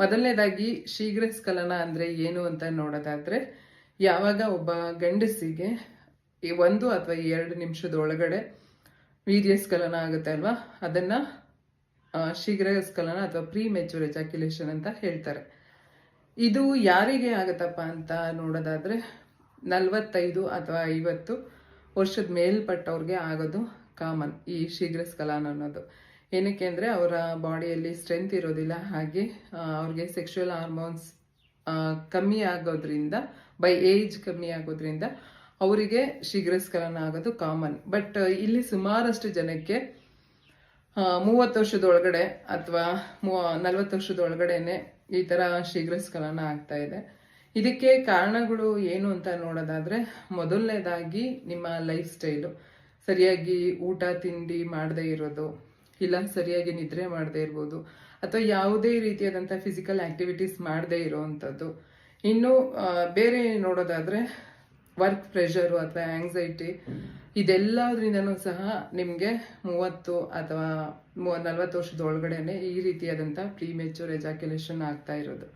ಮೊದಲನೇದಾಗಿ ಶೀಘ್ರ ಸ್ಖಲನ ಅಂದರೆ ಏನು ಅಂತ ನೋಡೋದಾದರೆ, ಯಾವಾಗ ಒಬ್ಬ ಗಂಡಸಿಗೆ ಒಂದು ಅಥವಾ ಎರಡು ನಿಮಿಷದ ಒಳಗಡೆ ವೀರ್ಯ ಸ್ಖಲನ ಆಗುತ್ತೆ ಅಲ್ವಾ? ಅದನ್ನು ಶೀಘ್ರ ಸ್ಖಲನ ಅಥವಾ ಪ್ರೀ ಮೆಚೂರ್ ಎಜಾಕ್ಯುಲೇಷನ್ ಅಂತ ಹೇಳ್ತಾರೆ. ಇದು ಯಾರಿಗೆ ಆಗತ್ತಪ್ಪ ಅಂತ ನೋಡೋದಾದರೆ, ನಲವತ್ತೈದು ಅಥವಾ ಐವತ್ತು ವರ್ಷದ ಮೇಲ್ಪಟ್ಟವ್ರಿಗೆ ಆಗೋದು ಕಾಮನ್ ಈ ಶೀಘ್ರ ಸ್ಖಲನ ಅನ್ನೋದು. ಏನಕ್ಕೆ ಅಂದರೆ ಅವರ ಬಾಡಿಯಲ್ಲಿ ಸ್ಟ್ರೆಂತ್ ಇರೋದಿಲ್ಲ, ಹಾಗೆ ಅವ್ರಿಗೆ ಸೆಕ್ಷುವಲ್ ಹಾರ್ಮೋನ್ಸ್ ಕಮ್ಮಿ ಆಗೋದ್ರಿಂದ ಬೈ ಏಜ್ ಕಮ್ಮಿ ಆಗೋದ್ರಿಂದ ಅವರಿಗೆ ಶೀಘ್ರ ಸ್ಖಲನ ಆಗೋದು ಕಾಮನ್ ಬಟ್ ಇಲ್ಲಿ ಸುಮಾರಷ್ಟು ಜನಕ್ಕೆ ಮೂವತ್ತು ವರ್ಷದೊಳಗಡೆ ಅಥವಾ ನಲವತ್ತು ನಲ್ವತ್ತು ವರ್ಷದೊಳಗಡೆನೆ ಈ ಥರ ಶೀಘ್ರ ಸ್ಖಲನ ಆಗ್ತಾ ಇದೆ. ಇದಕ್ಕೆ ಕಾರಣಗಳು ಏನು ಅಂತ ನೋಡೋದಾದರೆ, ಮೊದಲನೇದಾಗಿ ನಿಮ್ಮ ಲೈಫ್ ಸ್ಟೈಲು ಸರಿಯಾಗಿ ಊಟ, ತಿಂಡಿ ಮಾಡದೇ ಇರೋದು ಇಲ್ಲ, ಸರಿಯಾಗಿ ನಿದ್ರೆ ಮಾಡದೇ ಇರ್ಬೋದು. ಅಥವಾ ಯಾವುದೇ ರೀತಿಯಾದಂಥ ಫಿಸಿಕಲ್ ಆಕ್ಟಿವಿಟೀಸ್ ಮಾಡದೇ ಇರೋವಂಥದ್ದು. ಇನ್ನು ಬೇರೆ ನೋಡೋದಾದರೆ ವರ್ಕ್ ಪ್ರೆಷರು ಅಥವಾ ಆಂಗ್ಸೈಟಿ ಇದೆಲ್ಲದ್ರಿಂದನೂ ಸಹ ನಿಮಗೆ ಮೂವತ್ತು ಅಥವಾ ನಲ್ವತ್ತು ವರ್ಷದ ಒಳಗಡೆನೆ ಈ ರೀತಿಯಾದಂಥ ಪ್ರೀಮೇಚೂರ್ ಎಜಾಕ್ಯುಲೇಷನ್ ಆಗ್ತಾ ಇರೋದು.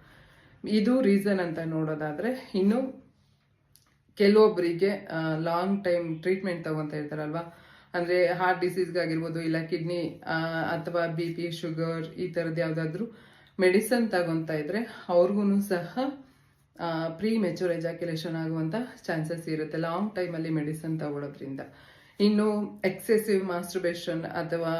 ಇದು ರೀಸನ್ ಅಂತ ನೋಡೋದಾದರೆ, ಇನ್ನು ಕೆಲವೊಬ್ಬರಿಗೆ ಲಾಂಗ್ ಟೈಮ್ ಟ್ರೀಟ್ಮೆಂಟ್ ತಗೊಂತ ಇರ್ತಾರಲ್ವಾ ಅಂದ್ರೆ ಹಾರ್ಟ್ ಡಿಸೀಸ್ಗಾಗಿರ್ಬೋದು ಇಲ್ಲ ಕಿಡ್ನಿ ಅಥವಾ ಬಿ ಪಿ ಶುಗರ್ ಈ ಥರದ್ದು ಯಾವುದಾದ್ರೂ ಮೆಡಿಸನ್ ತಗೊಂತ ಇದ್ರೆ ಅವ್ರಿಗೂ ಸಹ ಪ್ರೀ ಮೆಚೂರ್ ಎಜಾಕ್ಯುಲೇಷನ್ ಆಗುವಂತ ಚಾನ್ಸಸ್ ಇರುತ್ತೆ. ಲಾಂಗ್ ಟೈಮಲ್ಲಿ ಮೆಡಿಸನ್ ತಗೊಳ್ಳೋದ್ರಿಂದ ಇನ್ನು ಎಕ್ಸೆಸಿವ್ ಮಾಸ್ಟ್ರಬೇಷನ್ ಅಥವಾ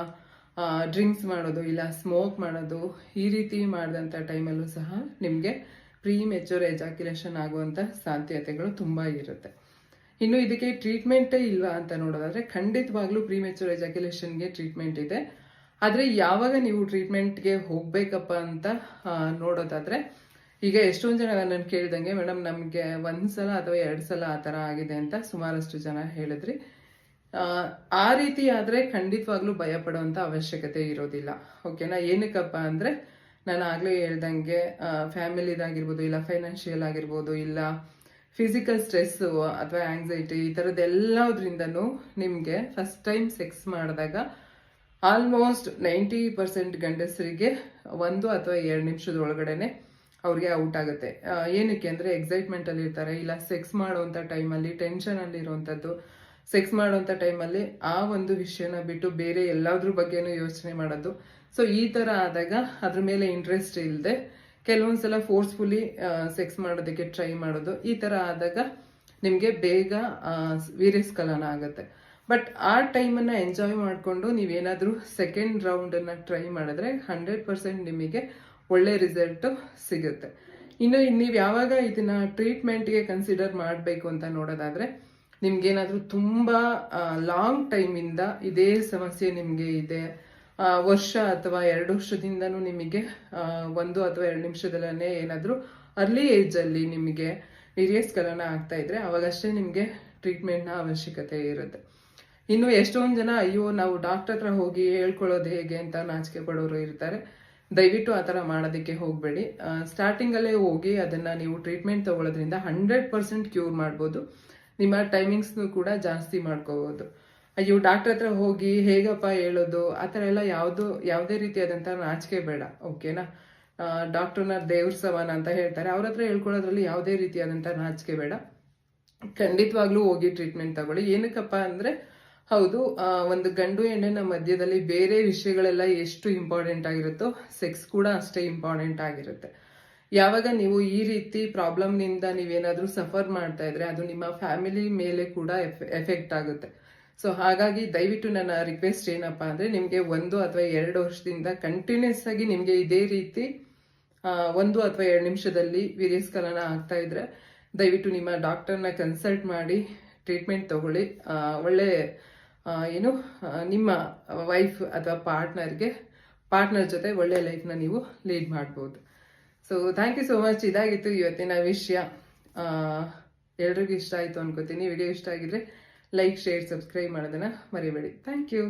ಡ್ರಿಂಕ್ಸ್ ಮಾಡೋದು ಇಲ್ಲ ಸ್ಮೋಕ್ ಮಾಡೋದು ಈ ರೀತಿ ಮಾಡಿದಂಥ ಟೈಮಲ್ಲೂ ಸಹ ನಿಮಗೆ ಪ್ರೀ ಮೆಚೂರ್ ಎಜಾಕ್ಯುಲೇಷನ್ ಆಗುವಂಥ ಸಾಧ್ಯತೆಗಳು ತುಂಬ ಇರುತ್ತೆ. ಇನ್ನು ಇದಕ್ಕೆ ಟ್ರೀಟ್ಮೆಂಟೇ ಇಲ್ವಾ ಅಂತ ನೋಡೋದಾದ್ರೆ ಖಂಡಿತವಾಗ್ಲೂ ಪ್ರೀಮೆಚೂರ್ ಎಜಾಕ್ಯುಲೇಷನ್ಗೆ ಟ್ರೀಟ್ಮೆಂಟ್ ಇದೆ. ಆದರೆ ಯಾವಾಗ ನೀವು ಟ್ರೀಟ್ಮೆಂಟ್ಗೆ ಹೋಗಬೇಕಪ್ಪ ಅಂತ ನೋಡೋದಾದರೆ ಈಗ ಎಷ್ಟೊಂದು ಜನ ನಾನು ಕೇಳಿದಂಗೆ ಮೇಡಮ್ ನಮಗೆ ಒಂದ್ಸಲ ಅಥವಾ ಎರಡು ಸಲ ಆ ಥರ ಆಗಿದೆ ಅಂತ ಸುಮಾರಷ್ಟು ಜನ ಹೇಳಿದ್ರಿ. ಆ ರೀತಿ ಆದ್ರೆ ಖಂಡಿತವಾಗ್ಲೂ ಭಯಪಡುವಂಥ ಅವಶ್ಯಕತೆ ಇರೋದಿಲ್ಲ. ಓಕೆನಾ? ಏನಕ್ಕಪ್ಪ ಅಂದ್ರೆ, ನಾನು ಆಗಲೇ ಹೇಳ್ದಂಗೆ ಫ್ಯಾಮಿಲಿದಾಗಿರ್ಬೋದು ಇಲ್ಲ ಫೈನಾನ್ಷಿಯಲ್ ಆಗಿರ್ಬೋದು, ಇಲ್ಲ ಫಿಸಿಕಲ್ ಸ್ಟ್ರೆಸ್ ಅಥವಾ ಆಂಗ್ಸೈಟಿ ಈ ಥರದ್ದೆಲ್ಲದ್ರಿಂದನೂ ನಿಮಗೆ ಫಸ್ಟ್ ಟೈಮ್ ಸೆಕ್ಸ್ ಮಾಡಿದಾಗ ಆಲ್ಮೋಸ್ಟ್ ನೈಂಟಿ ಪರ್ಸೆಂಟ್ ಗಂಡಸರಿಗೆ ಒಂದು ಅಥವಾ ಎರಡು ನಿಮಿಷದ ಒಳಗಡೆನೆ ಅವ್ರಿಗೆ ಔಟ್ ಆಗುತ್ತೆ. ಏನಕ್ಕೆ ಅಂದ್ರೆ ಎಕ್ಸೈಟ್ಮೆಂಟ್ ಅಲ್ಲಿ ಇರ್ತಾರೆ, ಇಲ್ಲ ಸೆಕ್ಸ್ ಮಾಡುವಂತ ಟೈಮಲ್ಲಿ ಟೆನ್ಷನ್ ಅಲ್ಲಿ ಇರುವಂತದ್ದು ಸೆಕ್ಸ್ ಮಾಡುವಂತ ಟೈಮಲ್ಲಿ ಆ ಒಂದು ವಿಷಯನ ಬಿಟ್ಟು ಬೇರೆ ಎಲ್ಲಾದ್ರ ಬಗ್ಗೆನೂ ಯೋಚನೆ ಮಾಡೋದು. ಸೊ ಈ ತರ ಆದಾಗ ಅದ್ರ ಮೇಲೆ ಇಂಟ್ರೆಸ್ಟ್ ಇಲ್ಲದೆ ಕೆಲವೊಂದ್ಸಲ ಫೋರ್ಸ್ಫುಲಿ ಸೆಕ್ಸ್ ಮಾಡೋದಕ್ಕೆ ಟ್ರೈ ಮಾಡೋದು. ಈ ತರ ಆದಾಗ ನಿಮಗೆ ಬೇಗ ವೀರ್ಯಸ್ಖಲನ ಆಗುತ್ತೆ. ಬಟ್ ಆ ಟೈಮನ್ನ ಎಂಜಾಯ್ ಮಾಡಿಕೊಂಡು ನೀವೇನಾದರೂ ಸೆಕೆಂಡ್ ರೌಂಡನ್ನು ಟ್ರೈ ಮಾಡಿದ್ರೆ ಹಂಡ್ರೆಡ್ ಪರ್ಸೆಂಟ್ ನಿಮಗೆ ಒಳ್ಳೆ ರಿಸಲ್ಟ್ ಸಿಗುತ್ತೆ. ಇನ್ನು ನೀವು ಯಾವಾಗ ಇದನ್ನ ಟ್ರೀಟ್ಮೆಂಟ್ಗೆ ಕನ್ಸಿಡರ್ ಮಾಡಬೇಕು ಅಂತ ನೋಡೋದಾದ್ರೆ, ನಿಮ್ಗೇನಾದ್ರೂ ತುಂಬಾ ಲಾಂಗ್ ಟೈಮಿಂದ ಇದೇ ಸಮಸ್ಯೆ ನಿಮಗೆ ಇದೆ. ವರ್ಷ ಅಥವಾ ಎರಡು ವರ್ಷದಿಂದನೂ ನಿಮಗೆ ಒಂದು ಅಥವಾ ಎರಡು ನಿಮಿಷದಲ್ಲೇ ಏನಾದರೂ ಅರ್ಲಿ ಏಜಲ್ಲಿ ನಿಮಗೆ ವೀರ್ಯಸ್ಖಲನ ಆಗ್ತಾ ಇದ್ರೆ ಅವಾಗಷ್ಟೇ ನಿಮಗೆ ಟ್ರೀಟ್ಮೆಂಟ್ನ ಅವಶ್ಯಕತೆ ಇರುತ್ತೆ. ಇನ್ನು ಎಷ್ಟೊಂದು ಜನ, ಅಯ್ಯೋ, ನಾವು ಡಾಕ್ಟರ್ ಹತ್ರ ಹೋಗಿ ಹೇಳ್ಕೊಳ್ಳೋದು ಹೇಗೆ? ಅಂತ ನಾಚಿಕೆ ಪಡೋರು ಇರ್ತಾರೆ. ದಯವಿಟ್ಟು ಆ ಥರ ಮಾಡೋದಕ್ಕೆ ಹೋಗಬೇಡಿ. ಸ್ಟಾರ್ಟಿಂಗಲ್ಲೇ ಹೋಗಿ ಅದನ್ನು ನೀವು ಟ್ರೀಟ್ಮೆಂಟ್ ತಗೊಳ್ಳೋದ್ರಿಂದ ಹಂಡ್ರೆಡ್ ಪರ್ಸೆಂಟ್ ಕ್ಯೂರ್ ಮಾಡ್ಬೋದು. ನಿಮ್ಮ ಟೈಮಿಂಗ್ಸ್ನು ಕೂಡ ಜಾಸ್ತಿ ಮಾಡ್ಕೋಬೋದು. ಅಯ್ಯೋ ಡಾಕ್ಟರ್ ಹತ್ರ ಹೋಗಿ ಹೇಗಪ್ಪ ಹೇಳೋದು? ಆ ಥರ ಎಲ್ಲ ಯಾವುದು, ಯಾವುದೇ ರೀತಿಯಾದಂಥ ನಾಚಿಕೆ ಬೇಡ ಓಕೆನಾ ಡಾಕ್ಟರ್ನ ದೇವ್ರ ಸಮಾನ ಅಂತ ಹೇಳ್ತಾರೆ. ಅವ್ರ ಹತ್ರ ಹೇಳ್ಕೊಳ್ಳೋದ್ರಲ್ಲಿ ಯಾವುದೇ ರೀತಿಯಾದಂಥ ನಾಚಿಕೆ ಬೇಡ. ಖಂಡಿತವಾಗ್ಲೂ ಹೋಗಿ ಟ್ರೀಟ್ಮೆಂಟ್ ತಗೊಳ್ಳಿ. ಏನಕ್ಕಪ್ಪ ಅಂದ್ರೆ, ಹೌದು ಒಂದು ಗಂಡು ಹೆಣ್ಣಿನ ಮಧ್ಯದಲ್ಲಿ ಬೇರೆ ವಿಷಯಗಳೆಲ್ಲ ಎಷ್ಟು ಇಂಪಾರ್ಟೆಂಟ್ ಆಗಿರುತ್ತೋ ಸೆಕ್ಸ್ ಕೂಡ ಅಷ್ಟೇ ಇಂಪಾರ್ಟೆಂಟ್ ಆಗಿರುತ್ತೆ. ಯಾವಾಗ ನೀವು ಈ ರೀತಿ ಪ್ರಾಬ್ಲಮ್ನಿಂದ ನೀವೇನಾದರೂ ಸಫರ್ ಮಾಡ್ತಾ ಇದ್ರೆ, ಅದು ನಿಮ್ಮ ಫ್ಯಾಮಿಲಿ ಮೇಲೆ ಕೂಡ ಎಫೆಕ್ಟ್ ಆಗುತ್ತೆ. ಸೊ ಹಾಗಾಗಿ ದಯವಿಟ್ಟು ನನ್ನ ರಿಕ್ವೆಸ್ಟ್ ಏನಪ್ಪ ಅಂದರೆ ನಿಮಗೆ ಒಂದು ಅಥವಾ ಎರಡು ವರ್ಷದಿಂದ ಕಂಟಿನ್ಯೂಸ್ ಆಗಿ ನಿಮಗೆ ಇದೇ ರೀತಿ ಒಂದು ಅಥವಾ ಎರಡು ನಿಮಿಷದಲ್ಲಿ ವೀರ್ಯಸ್ಖಲನ ಆಗ್ತಾ ಇದ್ರೆ ದಯವಿಟ್ಟು ನಿಮ್ಮ ಡಾಕ್ಟರ್ನ ಕನ್ಸಲ್ಟ್ ಮಾಡಿ ಟ್ರೀಟ್ಮೆಂಟ್ ತಗೊಳ್ಳಿ. ಒಳ್ಳೆ ಏನು ನಿಮ್ಮ ವೈಫ್ ಅಥವಾ ಪಾರ್ಟ್ನರ್ಗೆ ಪಾರ್ಟ್ನರ್ ಜೊತೆ ಒಳ್ಳೆ ಲೈಫ್ನ ನೀವು ಲೀಡ್ ಮಾಡ್ಬೋದು. So thank you so much ಇದಾಗಿತ್ತು ಇವತ್ತಿನ ವಿಷಯ. ಎಲ್ರಿಗೂ ಇಷ್ಟ ಆಯಿತು ಅನ್ಕೋತೀನಿ. ವಿಡಿಯೋ ಇಷ್ಟ ಆಗಿದ್ರೆ ಲೈಕ್ ಶೇರ್ ಸಬ್ಸ್ಕ್ರೈಬ್ ಮಾಡೋದನ್ನ ಮರಿಬೇಡಿ. Thank you